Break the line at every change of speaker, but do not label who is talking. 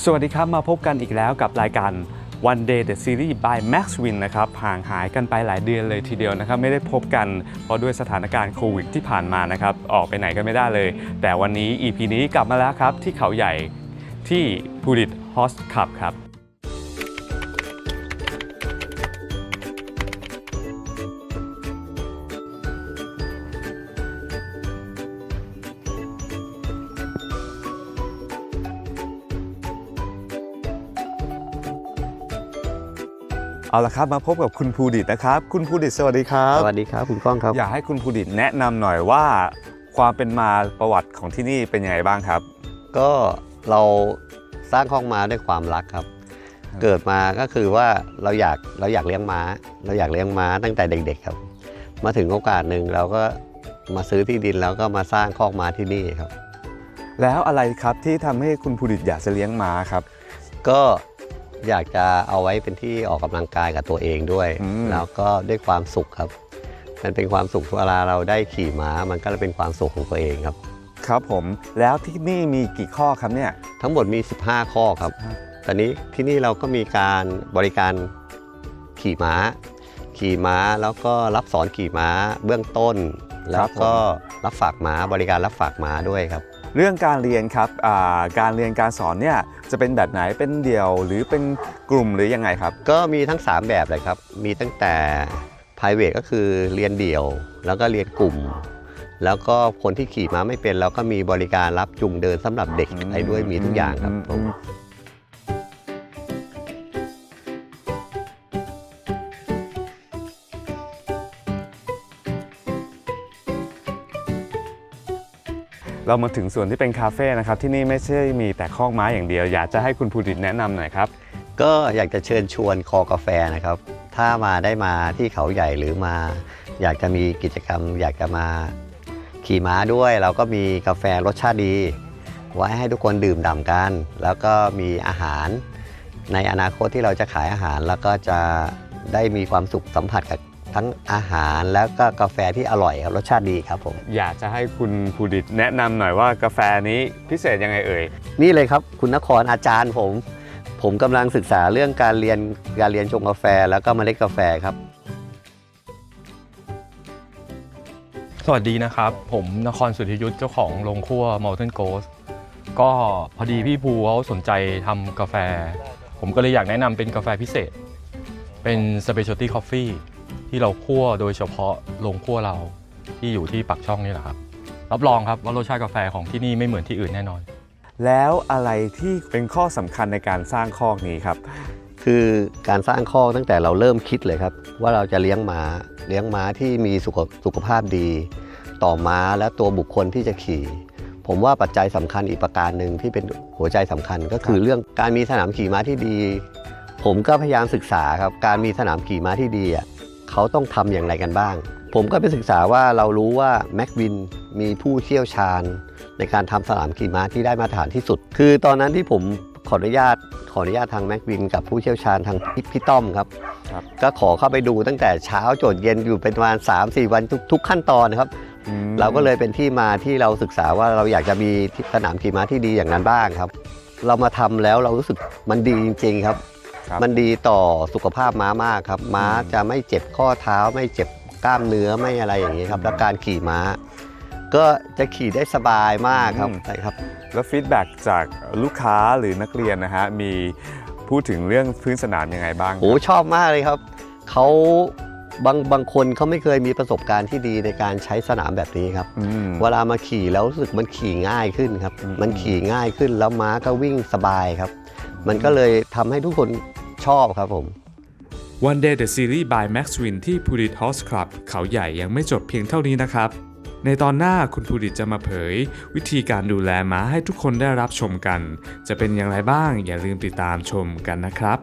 สวัสดีครับ มาพบกันอีกแล้วกับรายการ One Day the Series by Max Win นะครับห่างหายกันไปหลายเดือนเลยทีเดียวนะครับ ไม่ได้พบกันเพราะด้วยสถานการณ์โควิดที่ผ่านมานะครับ ออกไปไหนก็ไม่ได้เลย แต่วันนี้ EP นี้กลับมาแล้วครับ ที่เขาใหญ่ที่ภูดิตฮอสคับครับ เอาละครับมาพบกับคุณภูดิตนะครับ คุณภูดิตสวัสดีครับ
สวัสดีครับคุณก้องครับ
อยากให้คุณภูดิตแนะนำหน่อยว่า ความเป็นมาประวัติของที่นี่เป็นยังไงบ้างครับ
ก็เราสร้างห้องม้าด้วยความรักครับ เกิดมาก็คือว่าเราอยากเราอยากเลี้ยงม้า เราอยากเลี้ยงม้าตั้งแต่เด็ก ๆครับ มาถึงโอกาสหนึ่งเราก็มาซื้อที่ดินแล้วก็มาสร้างคอกม้าที่นี่ครับ
แล้วอะไรครับที่ทำให้คุณภูดิตอยากจะเลี้ยงม้าครับ
ก็ อยากจะเอาไว้เป็นที่ออกกำลังกายกับตัวเองด้วย
อืม
แล้วก็ด้วยความสุขครับ มันเป็นความสุขเวลาเราได้ขี่ม้า มันก็เป็นความสุขของตัวเองครับ
ครับผมแล้วที่นี่มีกี่ข้อครับเนี่ย
ทั้งหมดมี 15 ข้อครับ ตอนนี้ที่นี่เราก็มีการบริการขี่ม้า ขี่ม้าแล้วก็รับสอนขี่ม้าเบื้องต้น แล้วก็รับฝากม้าบริการรับฝากม้าด้วยครับ
เรื่องการเรียนครับอ่าการเรียนการสอนเนี่ยจะเป็นแบบไหนเป็นเดี่ยว หรือเป็นกลุ่มหรือยังไงครับ
ก็มีทั้ง 3 แบบเลยครับ มีตั้งแต่ private ก็คือเรียนเดี่ยว แล้วก็เรียนกลุ่ม แล้วก็คนที่ขี่ม้าไม่เป็นเราก็มีบริการรับจูงเดินสำหรับเด็กอะไรด้วยมีทุกอย่างครับ
เรามาถึงส่วนที่เป็นคาเฟ่นะครับที่นี่ไม่ใช่มีแต่ข้อกม้อย่างเดียว อยากจะให้คุณภูดิตแนะนำหน่อยครับ
ก็อยากจะเชิญชวนคอกาแฟนะครับ ถ้ามาได้มาที่เขาใหญ่หรือมา อยากจะมีกิจกรรม อยากจะมาขี่ม้าด้วย เราก็มีกาแฟรสชาติดี ไว้ให้ทุกคนดื่มด่ำกัน แล้วก็มีอาหาร ในอนาคตที่เราจะขายอาหารแล้วก็จะได้มีความสุขสัมผัสกับ ทั้งอาหารแล้วก็กาแฟที่อร่อยครับรสชาติดีครับผม
อยากจะให้คุณภูดิตแนะนำหน่อยว่ากาแฟนี้พิเศษยังไงเอ่ย
นี่เลยครับคุณนครอาจารย์ผม ผมกำลังศึกษาเรื่องการเรียนการเรียนชงกาแฟแล้วก็เมล็ดกาแฟครับ
สวัสดีนะครับ ผมนครสุทธิยุทธเจ้าของโรงครัว Mountain Ghost ก็พอดีพี่ภูเขาสนใจทำกาแฟ ผมก็เลยอยากแนะนำเป็นกาแฟพิเศษ เป็น Specialty Coffee ที่เราคั่วโดยเฉพาะโรงคั่วเราที่อยู่ที่ปักช่องนี่แหละครับ รับรองครับว่ารสชาติกาแฟของที่นี่ไม่เหมือนที่อื่นแน่นอน
แล้วอะไรที่เป็นข้อสำคัญในการสร้างคอกนี้ครับ
คือการสร้างคอกตั้งแต่เราเริ่มคิดเลยครับ ว่าเราจะเลี้ยงม้าเลี้ยงม้าที่มีสุขสุขภาพดี ต่อม้าและตัวบุคคลที่จะขี่ ผมว่าปัจจัยสำคัญอีกประการหนึ่งที่เป็นหัวใจสำคัญก็คือเรื่องการมีสนามขี่ม้าที่ดี ผมก็พยายามศึกษาครับการมีสนามขี่ม้าที่ดีอะ เขาต้องทำอย่างไรกันบ้าง ผมก็ไปศึกษาว่าเรารู้ว่าแม็กวินมีผู้เชี่ยวชาญ ในการทำสนามขี่ม้าที่ได้มาตรฐานที่สุด คือตอนนั้นที่ผมขออนุญาตขออนุญาตทางแม็กวินกับผู้เชี่ยวชาญทางพี่พี่ต้อมครับ
ครับ
ก็ขอเข้าไปดูตั้งแต่เช้าจนเย็นอยู่เป็นประมาณ3-4 วันทุกทุกขั้นตอนนะครับ
อืม
เราก็เลยเป็นที่มาที่เราศึกษาว่าเราอยากจะมีสนามขี่ม้าที่ดีอย่างนั้นบ้างครับ เรามาทำแล้วเรารู้สึกมันดีจริง ๆ ครับ
ครับ
มันดีต่อสุขภาพม้ามากครับ ม้า
อืม
จะไม่เจ็บข้อเท้า ไม่เจ็บกล้ามเนื้อไม่อะไรอย่างนี้ครับแล้วการขี่ม้า ก็จะขี่ได้สบายมากครับใช่ครับ
แล้วฟีดแบ็กจากลูกค้าหรือนักเรียนนะฮะมีพูดถึงเรื่องพื้นสนามยังไงบ้าง
โอ้ชอบมากเลยครับเขาบางบางคนเขาไม่เคยมีประสบการณ์ที่ดีในการใช้สนามแบบนี้ครับ
อืม
เวลามาขี่แล้วรู้สึกมันขี่ง่ายขึ้นครับ
อืม
มันขี่ง่ายขึ้นแล้วม้าก็วิ่งสบายครับ มันก็เลยทำให้ทุกคน ชอบครับผม
One Day the Series by Max Win ที่ Pulit Horse Club เขาใหญ่ยังไม่จบเพียงเท่านี้นะครับ ในตอนหน้าคุณภูดิตจะมาเผย วิธีการดูแลม้าให้ทุกคนได้รับชมกัน จะเป็นอย่างไรบ้างอย่าลืมติดตามชมกันนะครับ